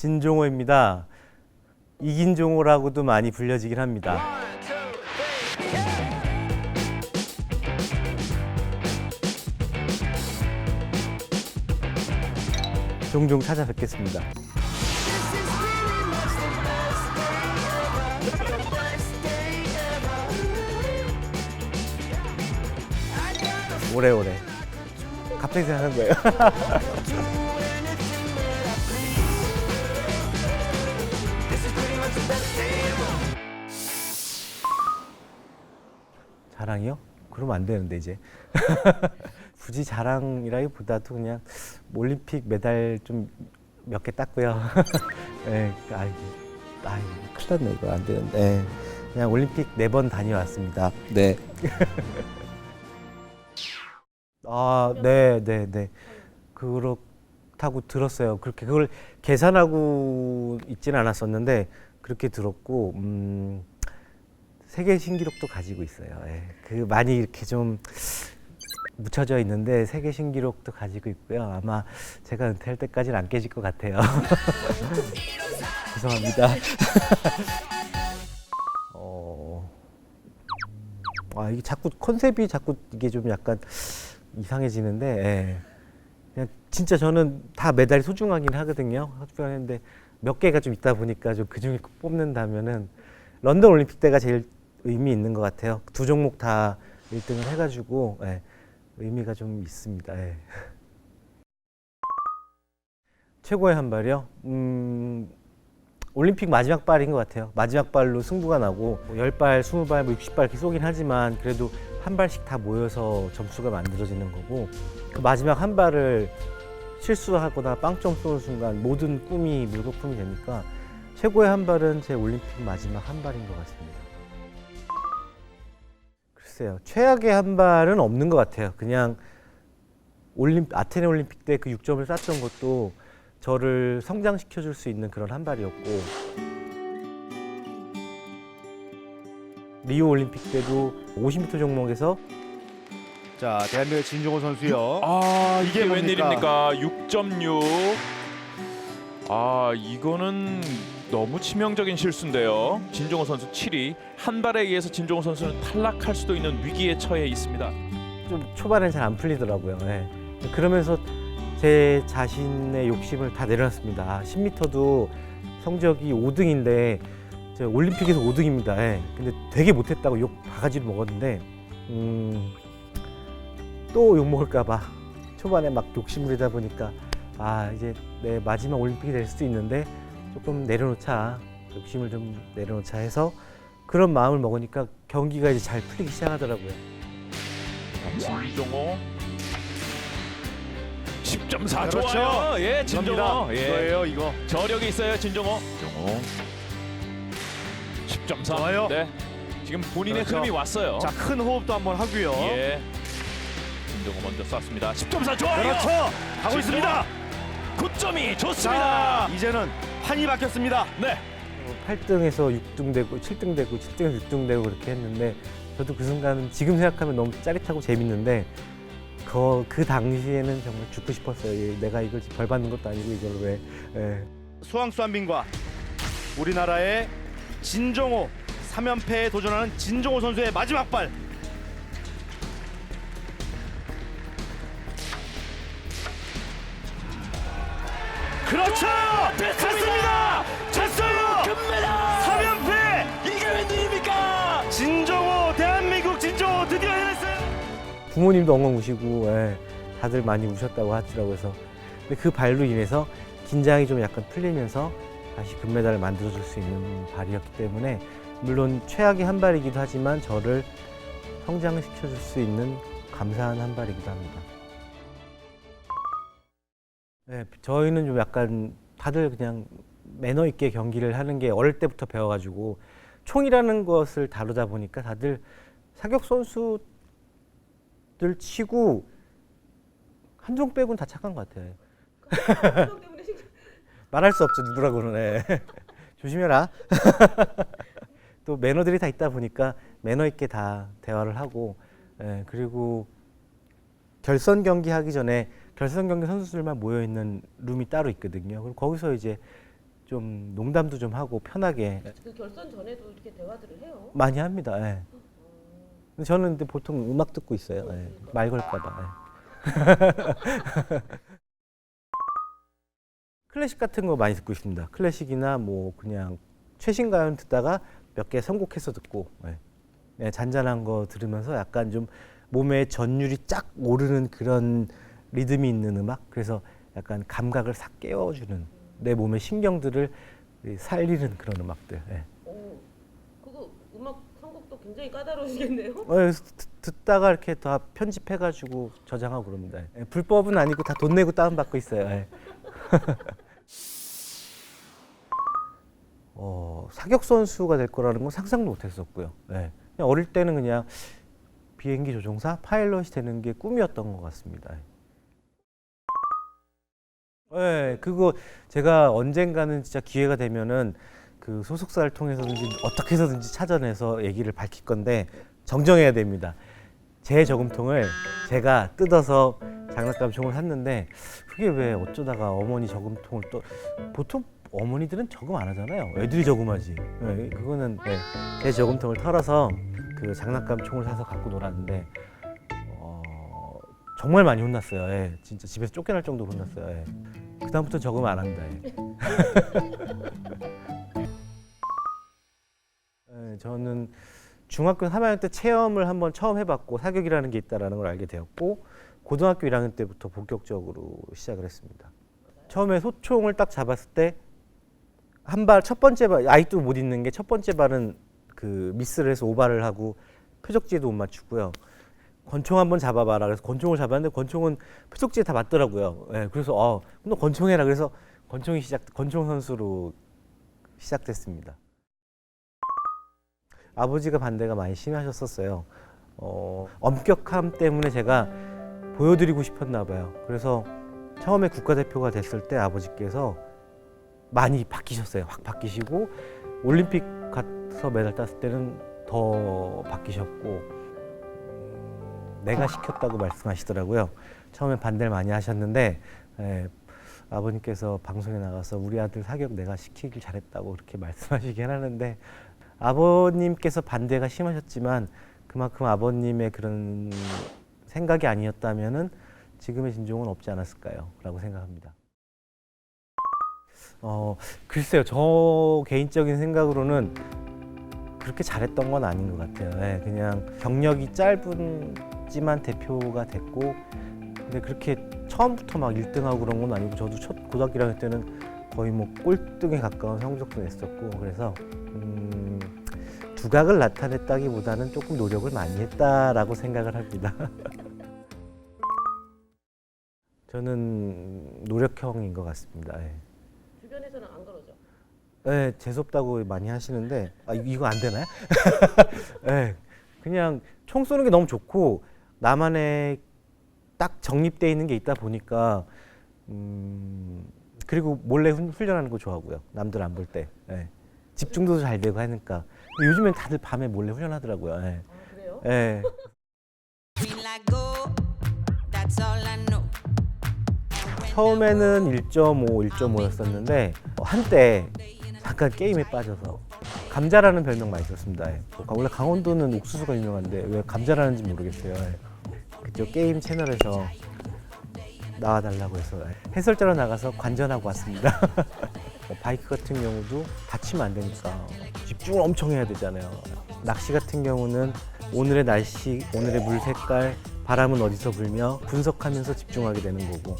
진종호입니다. 이긴 종호라고도 많이 불려지긴 합니다. 종종 찾아뵙겠습니다. 오래오래. 갑자기 생각한 거예요. 자랑이요? 그러면 안 되는데 이제 굳이 자랑이라기보다도 그냥 올림픽 메달 좀 몇 개 땄고요. 네, 아이고, 아이고, 큰일 났네 이거 안 되는데. 네, 그냥 올림픽 네 번 다녀왔습니다. 네. 아, 네, 네, 네. 그렇다고 들었어요. 그렇게 그걸 계산하고 있지는 않았었는데 그렇게 들었고, 음, 세계 신기록도 가지고 있어요. 예. 그 많이 이렇게 좀 묻혀져 있는데 세계 신기록도 가지고 있고요. 아마 제가 은퇴할 때까지는 안 깨질 것 같아요. 죄송합니다. 어, 아 이게 자꾸 컨셉이 자꾸 이게 좀 약간 이상해지는데 예. 그냥 진짜 저는 다 메달이 소중하긴 하거든요. 소중한데 몇 개가 좀 있다 보니까 좀 그중에 뽑는다면은 런던 올림픽 때가 제일 의미 있는 것 같아요. 두 종목 다 1등을 해가지고 예, 의미가 좀 있습니다. 예. 최고의 한 발이요? 음, 올림픽 마지막 발인 것 같아요. 마지막 발로 승부가 나고 10발, 20발, 뭐 60발 이렇게 쏘긴 하지만 그래도 한 발씩 다 모여서 점수가 만들어지는 거고 그 마지막 한 발을 실수하거나 빵점 쏘는 순간 모든 꿈이 물거품이 되니까 최고의 한 발은 제 올림픽 마지막 한 발인 것 같습니다. 글쎄요, 최악의 한 발은 없는 것 같아요. 그냥 올림 아테네 올림픽 때 그 6점을 쐈던 것도 저를 성장시켜 줄 수 있는 그런 한 발이었고 리우 올림픽 때도 50m 종목에서 자, 대한민국 진종호 선수요. 아 이게 이게 뭡니까? 웬일입니까? 6.6. 아 이거는 너무 치명적인 실수인데요. 진종호 선수 7위. 한 발에 의해서 진종호 선수는 탈락할 수도 있는 위기에 처해 있습니다. 좀 초반엔 잘 안 풀리더라고요. 예. 그러면서 제 자신의 욕심을 다 내려놨습니다. 아, 10m도 성적이 5등인데 저 올림픽에서 5등입니다. 예. 근데 되게 못했다고 욕 바가지로 먹었는데 음, 또 욕 먹을까봐 초반에 막 욕심부리다 보니까 아 이제 내 마지막 올림픽이 될 수도 있는데 조금 내려놓자 욕심을 좀 내려놓자 해서 그런 마음을 먹으니까 경기가 이제 잘 풀리기 시작하더라고요. 진종호 10.4 그렇죠. 좋아요. 예, 진종호. 이겁니다. 예. 이거예요, 이거. 저력이 있어요, 진종호. 진종호 10.4. 좋아요. 네. 지금 본인의 그렇죠. 흐름이 왔어요. 자, 큰 호흡도 한번 하고요. 예. 진종호 먼저 쐈습니다. 10.4 좋아요. 그렇죠. 가고 있습니다. 9점이 자, 좋습니다. 이제는 판이 바뀌었습니다. 네. 8등에서 6등 되고 7등 되고 7등에서 6등 되고 그렇게 했는데 저도 그 순간은 지금 생각하면 너무 짜릿하고 재밌는데 그, 그 당시에는 정말 죽고 싶었어요. 예, 내가 이걸 벌 받는 것도 아니고 이걸 왜 예. 수왕수 한빈과 우리나라의 진종호 3연패에 도전하는 진종호 선수의 마지막 발. 그렇죠! 됐습니다! 됐어요! 금메달! 3연패! 이게 웬일입니까? 진종호 대한민국 진종호 드디어 해냈어요. 부모님도 엉엉 우시고 예, 다들 많이 우셨다고 하더라고요. 그래서 근데 그 발로 인해서 긴장이 좀 약간 풀리면서 다시 금메달을 만들어줄 수 있는 발이었기 때문에 물론 최악의 한 발이기도 하지만 저를 성장시켜줄 수 있는 감사한 한 발이기도 합니다. 네, 저희는 좀 약간 다들 그냥 매너 있게 경기를 하는 게 어릴 때부터 배워가지고 총이라는 것을 다루다 보니까 다들 사격 선수들 치고 한종 빼고는 다 착한 것 같아요. 말할 수 없죠 누구라고는. 네. 조심해라. 또 매너들이 다 있다 보니까 매너 있게 다 대화를 하고 예, 그리고 결선 경기 하기 전에 결선 경기 선수들만 모여 있는 룸이 따로 있거든요. 그럼 거기서 이제 좀 농담도 좀 하고 편하게 그 결선 전에도 이렇게 대화들을 해요. 많이 합니다. 예. 근데 저는 근데 보통 음악 듣고 있어요. 예. 말 걸까봐. 예. 클래식 같은 거 많이 듣고 있습니다. 클래식이나 뭐 그냥 최신 가요 듣다가 몇 개 선곡해서 듣고 예. 예, 잔잔한 거 들으면서 약간 좀 몸에 전율이 쫙 오르는 그런 리듬이 있는 음악. 그래서 약간 감각을 싹 깨워주는 내 몸의 신경들을 살리는 그런 음악들. 예. 오, 그거 음악 선곡도 굉장히 까다로우시겠네요. 어, 그래서 듣- 듣다가 이렇게 다 편집해가지고 저장하고 그럽니다. 예, 불법은 아니고 다 돈 내고 다운받고 있어요. 예. 어, 사격 선수가 될 거라는 건 상상도 못했었고요. 예. 그냥 어릴 때는 그냥 비행기 조종사, 파일럿이 되는 게 꿈이었던 것 같습니다. 예, 그거 제가 언젠가는 진짜 기회가 되면은 그 소속사를 통해서든지 어떻게 해서든지 찾아내서 얘기를 밝힐 건데 정정해야 됩니다. 제 저금통을 제가 뜯어서 장난감 총을 샀는데 그게 왜 어쩌다가 어머니 저금통을 또 보통 어머니들은 저금 안 하잖아요. 애들이 저금하지. 네, 그거는 네, 제 저금통을 털어서 그 장난감 총을 사서 갖고 놀았는데 어, 정말 많이 혼났어요. 예, 진짜 집에서 쫓겨날 정도로 혼났어요. 예. 그다음부터 저금 안 합니다. 예. 예, 저는 중학교 3학년 때 체험을 한번 처음 해봤고 사격이라는 게 있다라는 걸 알게 되었고 고등학교 1학년 때부터 본격적으로 시작을 했습니다. 처음에 소총을 딱 잡았을 때 한 발 첫 번째 발 아직도 못 잊는 게 첫 번째 발은 그 미스를 해서 오발을 하고 표적지에도 못 맞추고요. 권총 한번 잡아봐라. 그래서 권총을 잡았는데 권총은 표적지에 다 맞더라고요. 예, 그래서 어, 너 권총해라. 그래서 권총이 시작, 권총 선수로 시작됐습니다. 아버지가 반대가 많이 심하셨었어요. 어, 엄격함 때문에 제가 보여드리고 싶었나 봐요. 그래서 처음에 국가대표가 됐을 때 아버지께서 많이 바뀌셨어요. 확 바뀌시고 올림픽 가서 메달 땄을 때는 더 바뀌셨고 음, 내가 시켰다고 말씀하시더라고요. 처음에 반대를 많이 하셨는데 예, 아버님께서 방송에 나가서 우리 아들 사격 내가 시키길 잘했다고 그렇게 말씀하시긴 하는데 아버님께서 반대가 심하셨지만 그만큼 아버님의 그런 생각이 아니었다면은 지금의 진종은 없지 않았을까요? 라고 생각합니다. 어, 글쎄요. 저 개인적인 생각으로는 그렇게 잘했던 건 아닌 것 같아요. 예, 그냥 경력이 짧은 지만 대표가 됐고 근데 그렇게 처음부터 막 1등하고 그런 건 아니고 저도 첫 고등학교 1학년 때는 거의 뭐 꼴등에 가까운 성적도 냈었고 그래서 음, 두각을 나타냈다기보다는 조금 노력을 많이 했다라고 생각을 합니다. 저는 노력형인 것 같습니다. 예. 주변에서는 안 그러죠. 네, 재수없다고 많이 하시는데 아, 이- 이거 안 되나요? 네, 그냥 총 쏘는 게 너무 좋고 나만의 딱 정립돼 있는 게 있다 보니까 음, 그리고 몰래 훈- 훈련하는 거 좋아하고요. 남들 안 볼 때. 네. 집중도 잘 되고 하니까 요즘엔 다들 밤에 몰래 훈련하더라고요. 네. 아 그래요? 네. 처음에는 1.5, 1.5였었는데 한때 잠깐 게임에 빠져서 감자라는 별명 많이 썼습니다. 예. 원래 강원도는 옥수수가 유명한데 왜 감자라는지 모르겠어요. 예. 그쪽 게임 채널에서 나와달라고 해서 예. 해설자로 나가서 관전하고 왔습니다. 뭐 바이크 같은 경우도 다치면 안 되니까 집중을 엄청 해야 되잖아요. 낚시 같은 경우는 오늘의 날씨, 오늘의 물 색깔, 바람은 어디서 불며 분석하면서 집중하게 되는 거고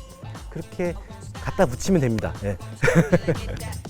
그렇게 갖다 붙이면 됩니다. 예.